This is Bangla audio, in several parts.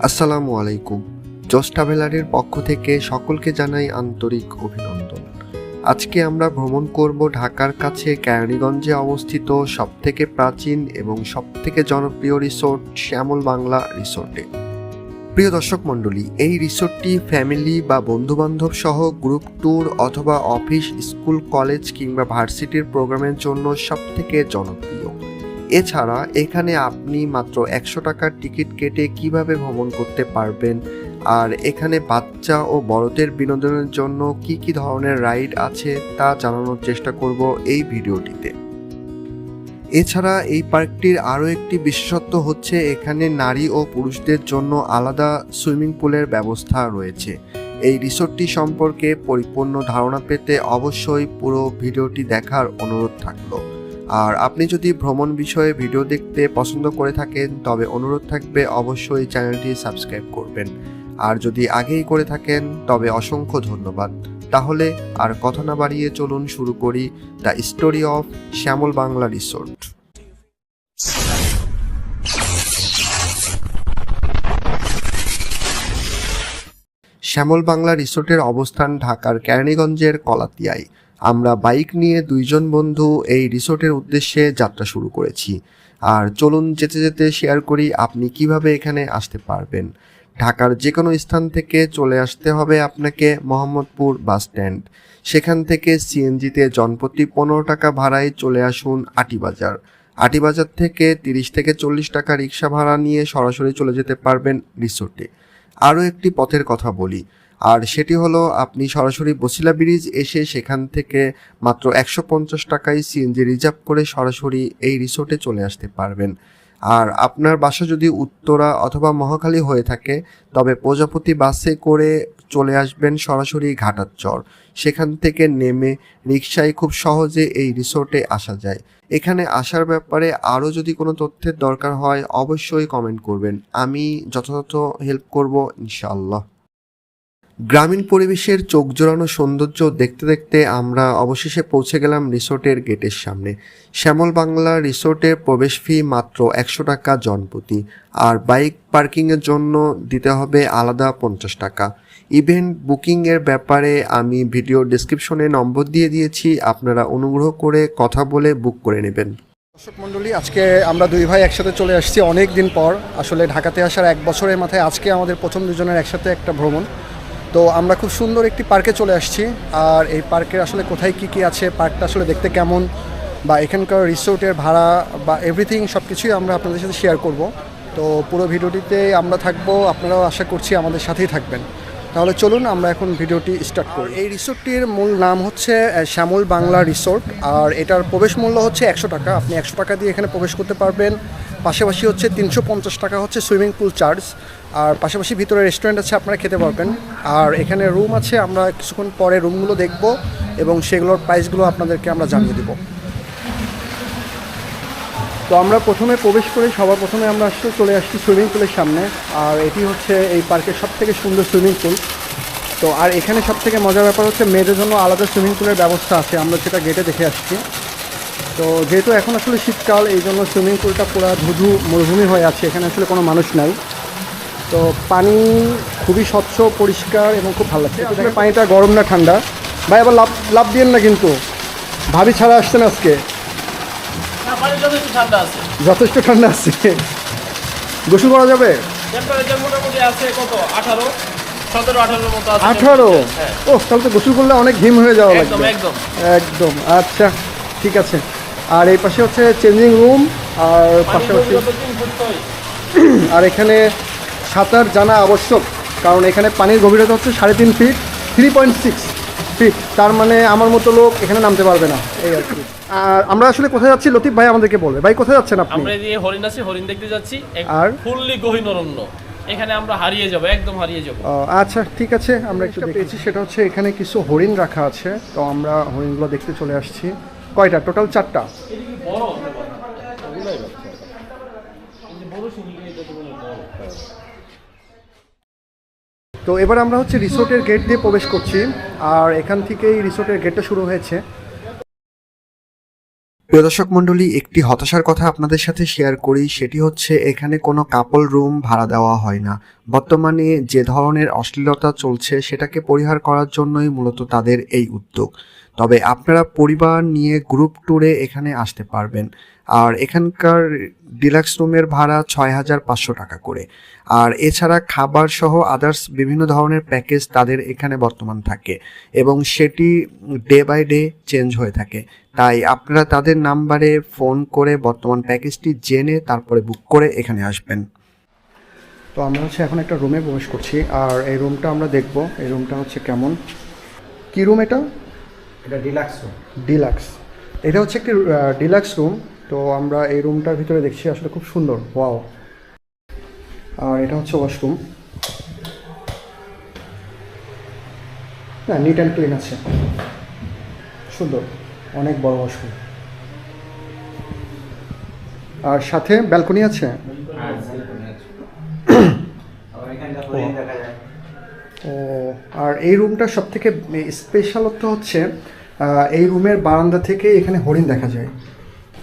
আসসালামু আলাইকুম। জস ট্রাভেলারের পক্ষ থেকে সকলকে জানাই আন্তরিক অভিনন্দন। আজকে আমরা ভ্রমণ করব ঢাকার কাছে কেরানীগঞ্জে অবস্থিত সবথেকে প্রাচীন এবং সবথেকে জনপ্রিয় রিসোর্ট শ্যামল বাংলা রিসোর্টে। প্রিয় দর্শক মণ্ডলী, এই রিসোর্টটি ফ্যামিলি বা বন্ধুবান্ধব সহ গ্রুপ ট্যুর অথবা অফিস, স্কুল, কলেজ কিংবা ভার্সিটির প্রোগ্রামের জন্য সবথেকে জনপ্রিয়। এছাড়া এখানে আপনি মাত্র একশো টাকার টিকিট কেটে কীভাবে ভ্রমণ করতে পারবেন? আর এখানে বাচ্চা ও বড়দের বিনোদনের জন্য কি কি ধরনের রাইড আছে তা জানানোর চেষ্টা করব এই ভিডিওটিতে। এছাড়া এই পার্কটির আরও একটি বিশেষত্ব হচ্ছে এখানে নারী ও পুরুষদের জন্য আলাদা সুইমিং পুলের ব্যবস্থা রয়েছে। এই রিসোর্টটি সম্পর্কে পরিপূর্ণ ধারণা পেতে অবশ্যই পুরো ভিডিওটি দেখার অনুরোধ থাকল। আর আপনি যদি ভ্রমণ বিষয়ে ভিডিও দেখতে পছন্দ করে থাকেন, তবে অনুরোধ থাকবে অবশ্যই চ্যানেলটি সাবস্ক্রাইব করবেন। আর যদি আগেই করে থাকেন, তবে অসংখ্য ধন্যবাদ। তাহলে আর কথা না বাড়িয়ে চলুন শুরু করি the story of Shyamal Bangla resort. Shyamal Bangla রিসোর্টের অবস্থান ঢাকার কেরানীগঞ্জের কলাতিয়ায়। আমরা বাইক নিয়ে দুইজন বন্ধু এই রিসোর্টের উদ্দেশ্যে যাত্রা শুরু করেছি। আর চলুন যেতে যেতে শেয়ার করি আপনি কীভাবে এখানে আসতে পারবেন। ঢাকার যে কোনো স্থান থেকে চলে আসতে হবে আপনাকে মোহাম্মদপুর বাস স্ট্যান্ড। সেখান থেকে সিএনজিতে জনপ্রতি পনেরো টাকা ভাড়ায় চলে আসুন আটিবাজার। আটিবাজার থেকে তিরিশ থেকে চল্লিশ টাকা রিক্সা ভাড়া নিয়ে সরাসরি চলে যেতে পারবেন রিসোর্টে। আরও একটি পথের কথা বলি। আর সেটি হলো, আপনি সরাসরি বসিলা ব্রিজ এসে সেখান থেকে মাত্র একশো পঞ্চাশ টাকায় সিএনজি রিজার্ভ করে সরাসরি এই রিসোর্টে চলে আসতে পারবেন। আর আপনার বাসা যদি উত্তরা অথবা মহাখালী হয়ে থাকে, তবে প্রজাপতি বাসে করে চলে আসবেন সরাসরি ঘাটারচর সেখান থেকে নেমে রিক্সায় খুব সহজে এই রিসোর্টে আসা যায়। এখানে আসার ব্যাপারে আরও যদি কোনো তথ্যের দরকার হয়, অবশ্যই কমেন্ট করবেন। আমি যথাযথ হেল্প করব, ইনশাআল্লাহ। গ্রামীণ পরিবেশের চোখ জোড়ানো সৌন্দর্য দেখতে দেখতে আমরা অবশেষে পৌঁছে গেলাম রিসোর্টের গেটের সামনে। শ্যামল বাংলা রিসোর্টের প্রবেশ ফি মাত্র একশো টাকা জনপ্রতি, আর বাইক পার্কিংয়ের জন্য দিতে হবে আলাদা পঞ্চাশ টাকা। ইভেন্ট বুকিংয়ের ব্যাপারে আমি ভিডিও ডিসক্রিপশনে নম্বর দিয়ে দিয়েছি, আপনারা অনুগ্রহ করে কথা বলে বুক করে নেবেন। দর্শক মণ্ডলী, আজকে আমরা দুই ভাই একসাথে চলে আসছি অনেক দিন পর। আসলে ঢাকাতে আসার এক বছরের মাথায় আজকে আমাদের প্রথম দুজনের একসাথে একটা ভ্রমণ। তো আমরা খুব সুন্দর একটি পার্কে চলে আসছি। আর এই পার্কের আসলে কোথায় কি কি আছে, পার্কটা আসলে দেখতে কেমন, বা এখানকার রিসোর্টের ভাড়া, বা এভরিথিং সব কিছুই আমরা আপনাদের সাথে শেয়ার করব। তো পুরো ভিডিওটিতে আমরা থাকব, আপনারাও আশা করছি আমাদের সাথেই থাকবেন। তাহলে চলুন আমরা এখন ভিডিওটি স্টার্ট করি। এই রিসোর্টটির মূল নাম হচ্ছে শ্যামল বাংলা রিসোর্ট। আর এটার প্রবেশ মূল্য হচ্ছে একশো টাকা। আপনি একশো টাকা দিয়ে এখানে প্রবেশ করতে পারবেন। পাশাপাশি হচ্ছে তিনশো পঞ্চাশ টাকা হচ্ছে সুইমিং পুল চার্জ। আর পাশাপাশি ভিতরে রেস্টুরেন্ট আছে, আপনারা খেতে পারবেন। আর এখানে রুম আছে, আমরা কিছুক্ষণ পরে রুমগুলো দেখব এবং সেগুলোর প্রাইসগুলো আপনাদেরকে আমরা জানিয়ে দেবো। তো আমরা প্রথমে প্রবেশ করে, সবার প্রথমে আমরা আসলে চলে আসছি সুইমিং পুলের সামনে। আর এটি হচ্ছে এই পার্কের সব থেকে সুন্দর সুইমিং পুল তো আর এখানে সব থেকে মজার ব্যাপার হচ্ছে, মেয়েদের জন্য আলাদা সুইমিং পুলের ব্যবস্থা আছে। আমরা সেটা গেটে দেখে আসছি। তো যেহেতু এখন আসলে শীতকাল এই জন্য সুইমিং পুলটা পুরো ধুধু মরুভূমি হয়ে আছে। এখানে আসলে কোনো মানুষ নাই। তো পানি খুবই স্বচ্ছ পরিষ্কার এবং খুব ভালো লাগছে। আসলে পানিটা গরম না ঠান্ডা। ভাই আবার লাভ লাভ দিয়েন না কিন্তু। ভাবি ছাড়া আসছেন আজকে। যথেষ্ট ঠান্ডা আছে। গোসল করা যাবে? আঠারো? হ্যাঁ। ও তাহলে তো গোসল করলে অনেক হিম হয়ে যাওয়া লাগবে। একদম আচ্ছা ঠিক আছে। আর এই পাশে হচ্ছে চেঞ্জিং রুম আর পাশাপাশি। আর এখানে সাঁতার জানা আবশ্যক কারণ এখানে পানির গভীরতা হচ্ছে সাড়ে তিন feet three point six feet তার মানে আমার মতো লোক এখানে নামতে পারবে না এই আর কি আর আমরা আসলে কোথায় যাচ্ছি লতিফ ভাই আমাদেরকে বলবে ভাই কোথায় যাচ্ছেন আপনি আমরা এদিকে হরিণ আছে হরিণ দেখতে যাচ্ছি আর? ফুললি গহীন অরণ্য এখানে আমরা হারিয়ে যাব একদম হারিয়ে যাব আচ্ছা ঠিক আছে আমরা একটু পেয়েছি সেটা হচ্ছে এখানে কিছু হরিণ রাখা আছে তো আমরা হরিণগুলো দেখতে চলে আসছি কয়টা টোটাল চারটা বড় হতে পারে ওগুলাই বাচ্চা। এই যে বড় শিঙি এই যতগুলো বড়। তো এবার আমরা হচ্ছে রিসোর্টের গেট দিয়ে প্রবেশ করছি, আর এখান থেকেই রিসোর্টের গেটটা শুরু হয়েছে। প্রিয় দর্শক মণ্ডলী, একটি হতাশার কথা আপনাদের সাথে শেয়ার করি, সেটি হচ্ছে এখানে কোনো কাপল রুম ভাড়া দেওয়া হয় না। বর্তমানে যে ধরনের অশ্লীলতা চলছে, সেটাকে পরিহার করার জন্যই মূলত তাদের এই উদ্যোগ। তবে আপনারা পরিবার নিয়ে গ্রুপ ট্যুরে এখানে আসতে পারবেন। আর এখানকার ডিলাক্স রুমের ভাড়া ছয় হাজার পাঁচশো টাকা করে। আর এছাড়া খাবার সহ আদার্স বিভিন্ন ধরনের প্যাকেজ তাদের এখানে বর্তমান থাকে এবং সেটি ডে বাই ডে চেঞ্জ হয়ে থাকে। তাই আপনারা তাদের নাম্বারে ফোন করে বর্তমান প্যাকেজটি জেনে তারপরে বুক করে এখানে আসবেন। তো আমরা হচ্ছে এখন একটা রুমে প্রবেশ করছি। আর এই রুমটা আমরা দেখব। এই রুমটা হচ্ছে কেমন? কি রুম এটা? এটা ডিলাক্স রুম ডিলাক্স এটা হচ্ছে একটি ডিলাক্স রুম তো আমরা এই রুমটার ভিতরে দেখছি আসলে খুব সুন্দর। ওয়াও আর এটা হচ্ছে ওয়াশরুম না নিট অ্যান্ড ক্লিন আছে। সুন্দর। অনেক বড় ওয়াশরুম আর সাথে ব্যালকনি আছে? যায়। ও আর এই রুমটার সব থেকে স্পেশালত্ব হচ্ছে এই রুমের বারান্দা থেকে এখানে হরিণ দেখা যায়।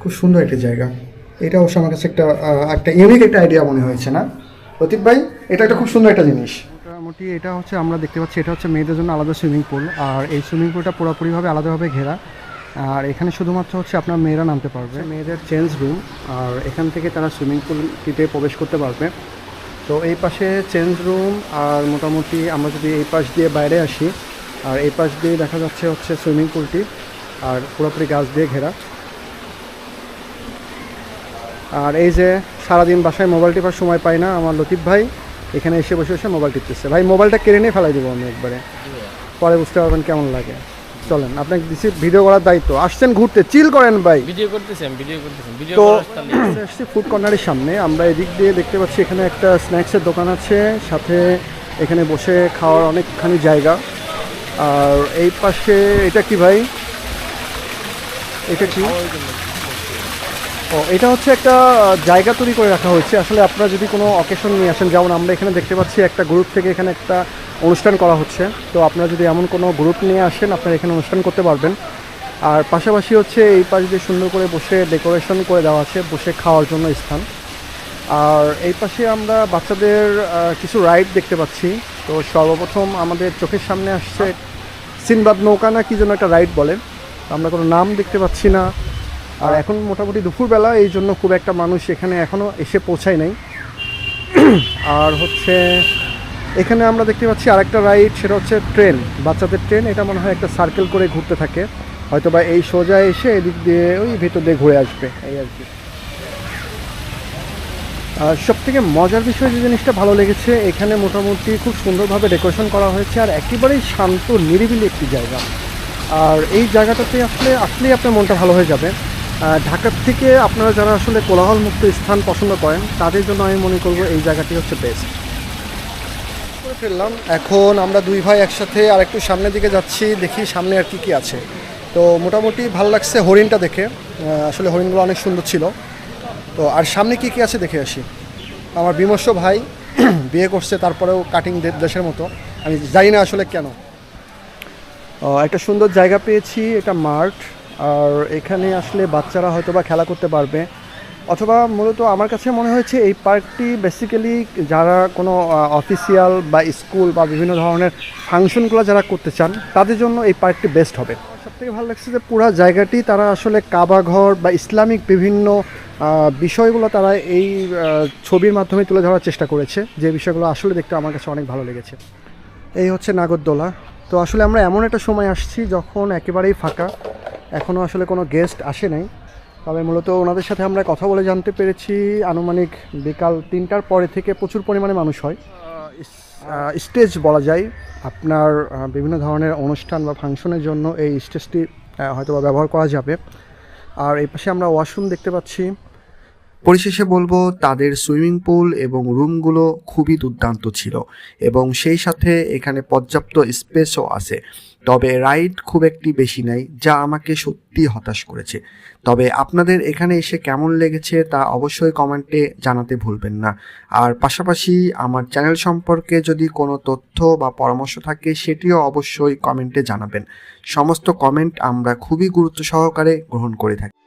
খুব সুন্দর একটি জায়গা। এটা অবশ্য আমার কাছে একটা একটা ইউনিক একটা আইডিয়া মনে হয়েছে না? প্রতীক ভাই এটা একটা খুব সুন্দর একটা জিনিস। মোটামুটি এটা হচ্ছে আমরা দেখতে পাচ্ছি এটা হচ্ছে মেয়েদের জন্য আলাদা সুইমিং পুল আর এই সুইমিং পুলটা পুরোপুরিভাবে আলাদাভাবে ঘেরা। আর এখানে শুধুমাত্র হচ্ছে আপনার মেয়েরা নামতে পারবে। মেয়েদের চেঞ্জ রুম আর এখান থেকে তারা সুইমিং পুলটিতে প্রবেশ করতে পারবে। তো এই পাশে চেঞ্জ রুম আর মোটামুটি আমরা যদি এই পাশ দিয়ে বাইরে আসি আর এই পাশ দিয়ে দেখা যাচ্ছে হচ্ছে সুইমিং পুলটি আর পুরোপুরি গাছ দিয়ে ঘেরা। আর এই যে সারাদিন বাসায় মোবাইল টিপার সময় পাই না আমার লতিফ ভাই এখানে এসে বসে বসে মোবাইল টিপতেছে। ভাই মোবাইলটা কেড়ে নিয়ে ফেলাই দেবো আমি একবারে। পরে বুঝতে পারবেন কেমন লাগে। চলেন আপনাকে দিচ্ছি ভিডিও করার দায়িত্ব। আসছেন ঘুরতে চিল করেন ভাই। ভিডিও করতেছেন ভিডিও করতেছেন ভিডিও তো আসছি ফুড কর্নারের সামনে। আমরা এদিক দিয়ে দেখতে পাচ্ছি এখানে একটা স্ন্যাক্সের দোকান আছে। সাথে এখানে বসে খাওয়ার অনেকখানি জায়গা। আর এই পাশে, এটা কি ভাই? এটা কি? ও, এটা হচ্ছে একটা জায়গা তৈরি করে রাখা হয়েছে। আসলে আপনারা যদি কোনো অকেশন নিয়ে আসেন, যেমন আমরা এখানে দেখতে পাচ্ছি একটা গ্রুপ থেকে এখানে একটা অনুষ্ঠান করা হচ্ছে। তো আপনারা যদি এমন কোনো গ্রুপ নিয়ে আসেন, আপনারা এখানে অনুষ্ঠান করতে পারবেন। আর পাশাপাশি হচ্ছে এই পাশ দিয়ে সুন্দর করে বসে ডেকোরেশন করে দেওয়া আছে, বসে খাওয়ার জন্য স্থান। আর এই পাশে আমরা বাচ্চাদের কিছু রাইড দেখতে পাচ্ছি। তো সর্বপ্রথম আমাদের চোখের সামনে আসছে সিনবাদ নৌকা না কি যেন একটা রাইড বলে। আমরা কোনো নাম দেখতে পাচ্ছি না। আর এখন মোটামুটি দুপুরবেলা, এই জন্য খুব একটা মানুষ এখানে এখনও এসে পৌঁছায় নাই। আর হচ্ছে এখানে আমরা দেখতে পাচ্ছি আরেকটা রাইড, সেটা হচ্ছে ট্রেন, বাচ্চাদের ট্রেন। এটা মনে হয় একটা সার্কেল করে ঘুরতে থাকে। হয়তো বা এই সোজা এসে এদিক দিয়ে ওই ভেতর দিয়ে ঘুরে আসবে, এই আর কি। সব থেকে মজার বিষয় যে জিনিসটা ভালো লেগেছে, এখানে মোটামুটি খুব সুন্দরভাবে ডেকোরেশন করা হয়েছে আর একেবারেই শান্ত, নিরিবিলি একটি জায়গা। আর এই জায়গাটাতে আসলে, আসলেই আপনার মনটা ভালো হয়ে যাবে। ঢাকার থেকে আপনারা যারা আসলে কোলাহল মুক্ত স্থান পছন্দ করেন, তাদের জন্য আমি মনে করব এই জায়গাটি হচ্ছে বেস্ট করে ফেললাম এখন আমরা দুই ভাই একসাথে আর একটু সামনের দিকে যাচ্ছি, দেখি সামনে আর কি কি আছে। তো মোটামুটি ভালো লাগছে হরিণটা দেখে। আসলে হরিণগুলো অনেক সুন্দর ছিল। তো আর সামনে কি কি আছে দেখে আসি। আমার বিমর্ষ ভাই বিয়ে করছে, তারপরেও কাটিং দেশের মতো। আমি জানি না আসলে কেন। একটা সুন্দর জায়গা পেয়েছি এটা মার্ট আর এখানে আসলে বাচ্চারা হয়তো বা খেলা করতে পারবে। অথবা মূলত আমার কাছে মনে হয়েছে এই পার্কটি বেসিক্যালি যারা কোনো অফিসিয়াল বা স্কুল বা বিভিন্ন ধরনের ফাংশনগুলো যারা করতে চান, তাদের জন্য এই পার্কটি বেস্ট হবে। থেকে ভালো লাগছে যে পুরো জায়গাটি তারা আসলে কাবা ঘর বা ইসলামিক বিভিন্ন বিষয়গুলো তারা এই ছবির মাধ্যমে তুলে ধরার চেষ্টা করেছে। যে বিষয়গুলো আসলে দেখতে আমার কাছে অনেক ভালো লেগেছে। এই হচ্ছে নাগরদোলা। তো আসলে আমরা এমন একটা সময় আসছি যখন একেবারেই ফাঁকা। এখনও আসলে কোনো গেস্ট আসে নাই। তবে মূলত ওনাদের সাথে আমরা কথা বলে জানতে পেরেছি। আনুমানিক বিকাল তিনটার পরে থেকে প্রচুর পরিমাণে মানুষ হয়। স্টেজ বলা যায়। আপনার বিভিন্ন ধরনের অনুষ্ঠান বা ফাংশনের জন্য এই স্টেজটি হয়তো ব্যবহার করা যাবে। আর এই পাশে আমরা ওয়াশরুম দেখতে পাচ্ছি। পরিশেষে বলব, তাদের সুইমিং পুল এবং রুমগুলো খুবই দুর্দান্ত ছিল এবং সেই সাথে এখানে পর্যাপ্ত স্পেসও আছে। তবে রাইড খুব একটি বেশি নাই, যা আমাকে সত্যি হতাশ করেছে। তবে আপনাদের এখানে এসে কেমন লেগেছে তা অবশ্যই কমেন্টে জানাতে ভুলবেন না। আর পাশাপাশি আমার চ্যানেল সম্পর্কে যদি কোনো তথ্য বা পরামর্শ থাকে, সেটিও অবশ্যই কমেন্টে জানাবেন। সমস্ত কমেন্ট আমরা খুবই গুরুত্ব সহকারে গ্রহণ করে থাকি।